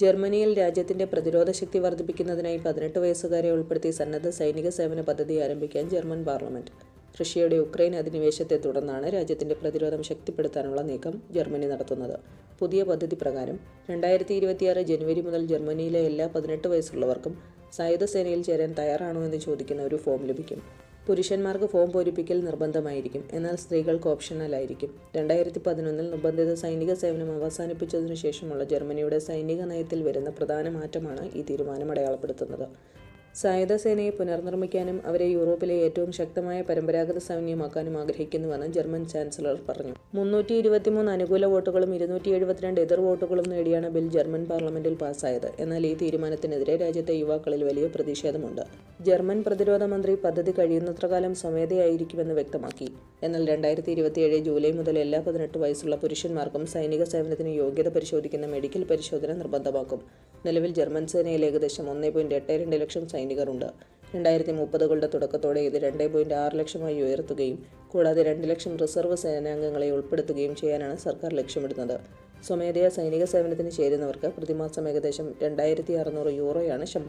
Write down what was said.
ജർമ്മനിയിൽ രാജ്യത്തിന്റെ പ്രതിരോധ ശക്തി വർദ്ധിപ്പിക്കുന്നതിനായി പതിനെട്ട് വയസ്സുകാരെ ഉൾപ്പെടുത്തി സന്നദ്ധ സൈനിക സേവന പദ്ധതി ആരംഭിക്കാൻ ജർമ്മൻ പാർലമെന്റ്. റഷ്യയുടെ ഉക്രൈൻ അധിനിവേശത്തെ തുടർന്നാണ് രാജ്യത്തിന്റെ പ്രതിരോധം ശക്തിപ്പെടുത്താനുള്ള നീക്കം ജർമ്മനി നടത്തുന്നത്. പുതിയ പദ്ധതി പ്രകാരം രണ്ടായിരത്തി ഇരുപത്തിയാറ് ജനുവരി മുതൽ ജർമ്മനിയിലെ എല്ലാ പതിനെട്ട് വയസ്സുള്ളവർക്കും സായുധ സേനയിൽ ചേരാൻ തയ്യാറാണോ എന്ന് ചോദിക്കുന്ന ഒരു ഫോം ലഭിക്കും. പുരുഷന്മാർക്ക് ഫോം പൂരിപ്പിക്കൽ നിർബന്ധമായിരിക്കും. എന്നാൽ സ്ത്രീകൾക്ക് ഓപ്ഷണലായിരിക്കും രണ്ടായിരത്തി പതിനൊന്നിൽ നിർബന്ധിത സൈനിക സേവനം അവസാനിപ്പിച്ചതിനു ശേഷമുള്ള ജർമ്മനിയുടെ സൈനിക നയത്തിൽ വരുന്ന പ്രധാന മാറ്റമാണ് ഈ തീരുമാനം അടയാളപ്പെടുത്തുന്നത്. സായുധ സേനയെ പുനർനിർമ്മിക്കാനും അവരെ യൂറോപ്പിലെ ഏറ്റവും ശക്തമായ പരമ്പരാഗത സൈന്യമാക്കാനും ആഗ്രഹിക്കുന്നുവെന്ന് ജർമ്മൻ ചാൻസലർ പറഞ്ഞു. മുന്നൂറ്റി ഇരുപത്തിമൂന്ന് അനുകൂല വോട്ടുകളും ഇരുന്നൂറ്റി എഴുപത്തിരണ്ട് എതിർ വോട്ടുകളും നേടിയാണ് ബിൽ ജർമ്മൻ പാർലമെന്റിൽ പാസ്സായത്. എന്നാൽ ഈ തീരുമാനത്തിനെതിരെ രാജ്യത്തെ യുവാക്കളിൽ വലിയ പ്രതിഷേധമുണ്ട്. ജർമ്മൻ പ്രതിരോധ മന്ത്രി പദ്ധതി കഴിയുന്നത്ര കാലം സ്വമേധയായിരിക്കുമെന്ന് വ്യക്തമാക്കി. എന്നാൽ രണ്ടായിരത്തി ഇരുപത്തിയേഴ് ജൂലൈ മുതൽ എല്ലാ പതിനെട്ട് വയസ്സുള്ള പുരുഷന്മാർക്കും സൈനിക സേവനത്തിന് യോഗ്യത പരിശോധിക്കുന്ന മെഡിക്കൽ പരിശോധന നിർബന്ധമാക്കും. നിലവിൽ ജർമ്മൻ സേനയിൽ ഏകദേശം ഒന്നേ പോയിന്റ് എട്ട് രണ്ട് ലക്ഷം സൈനികരുണ്ട്. രണ്ടായിരത്തി മുപ്പതുകളുടെ തുടക്കത്തോടെ ഇത് രണ്ട് പോയിന്റ് ആറ് ലക്ഷമായി ഉയർത്തുകയും കൂടാതെ രണ്ട് ലക്ഷം റിസർവ് സേനാംഗങ്ങളെ ഉൾപ്പെടുത്തുകയും ചെയ്യാനാണ് സർക്കാർ ലക്ഷ്യമിടുന്നത്. സ്വമേധയാ സൈനിക സേവനത്തിന് ചേരുന്നവർക്ക് പ്രതിമാസം ഏകദേശം രണ്ടായിരത്തി അറുന്നൂറ് യൂറോയാണ് ശമ്പളം.